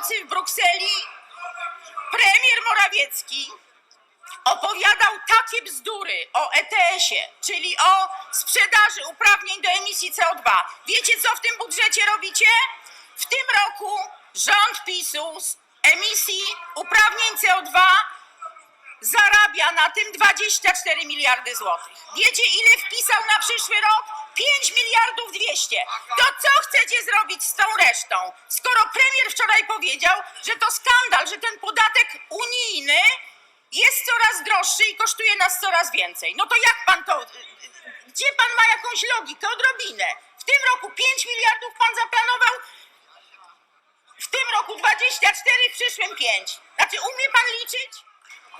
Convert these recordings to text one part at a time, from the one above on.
nocy w Brukseli premier Morawiecki opowiadał takie bzdury o ETS-ie, czyli o sprzedaży uprawnień do emisji CO2. Wiecie, co w tym budżecie robicie? W tym roku rząd PiSu z emisji uprawnień CO2 zarabia na tym 24 miliardy złotych. Wiecie, ile wpisał na przyszły rok? 5 miliardów 200. To co chcecie zrobić z tą resztą? Skoro premier wczoraj powiedział, że to skandal, że ten podatek unijny jest coraz droższy i kosztuje nas coraz więcej. No to jak pan to... Gdzie pan ma jakąś logikę, odrobinę? W tym roku 5 miliardów pan zaplanował, w tym roku 24, w przyszłym 5. Znaczy, umie pan liczyć?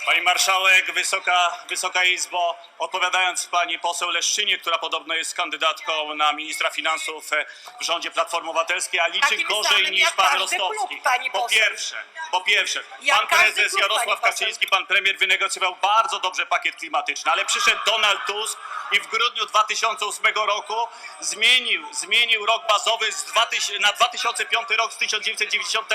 Pani Marszałek, Wysoka, Wysoka Izbo, odpowiadając pani poseł Leszczynie, która podobno jest kandydatką na ministra finansów e, w rządzie Platformy Obywatelskiej, a liczy Takim gorzej samym niż jak pan każdy klub, Rostowski. pani Po poseł. pierwsze, po pierwsze, Jak pan każdy prezes klub, Jarosław pani poseł. Kaczyński, pan premier wynegocjował bardzo dobrze pakiet klimatyczny, ale przyszedł Donald Tusk i w grudniu 2008 roku zmienił, zmienił rok bazowy z 2000, na 2005 rok z 1990.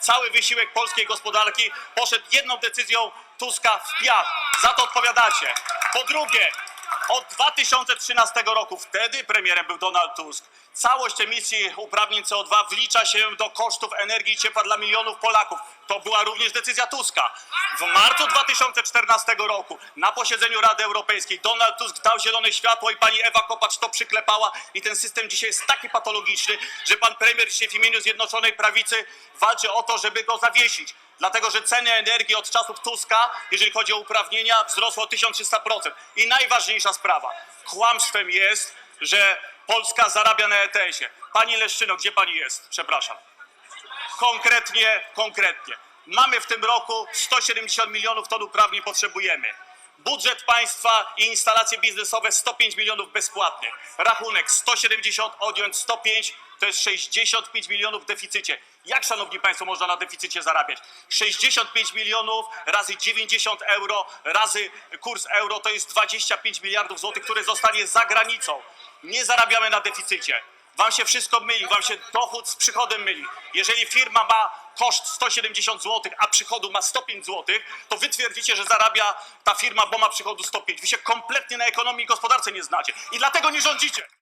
Cały wysiłek polskiej gospodarki poszedł jedną decyzją Tuska w piach. Za to odpowiadacie. Po drugie, od 2013 roku, wtedy premierem był Donald Tusk, całość emisji uprawnień CO2 wlicza się do kosztów energii i ciepła dla milionów Polaków. To była również decyzja Tuska. W marcu 2014 roku na posiedzeniu Rady Europejskiej Donald Tusk dał zielone światło i pani Ewa Kopacz to przyklepała i ten system dzisiaj jest taki patologiczny, że pan premier dzisiaj w imieniu Zjednoczonej Prawicy walczy o to, żeby go zawiesić. Dlatego, że ceny energii od czasów Tuska, jeżeli chodzi o uprawnienia, wzrosły o 1300%. I najważniejsza sprawa. Kłamstwem jest, że Polska zarabia na ETS-ie. Pani Leszczyno, gdzie pani jest? Przepraszam. Konkretnie, konkretnie. Mamy w tym roku 170 milionów ton uprawnień potrzebujemy. Budżet państwa i instalacje biznesowe 105 milionów bezpłatnych. Rachunek 170 odjąć 105 to jest 65 milionów w deficycie. Jak, szanowni państwo, można na deficycie zarabiać? 65 milionów razy 90 euro razy kurs euro to jest 25 miliardów złotych, które zostanie za granicą. Nie zarabiamy na deficycie. Wam się wszystko myli, wam się dochód z przychodem myli. Jeżeli firma ma koszt 170 zł, a przychodu ma 105 zł, to wy twierdzicie, że zarabia ta firma, bo ma przychodu 105. Wy się kompletnie na ekonomii i gospodarce nie znacie i dlatego nie rządzicie.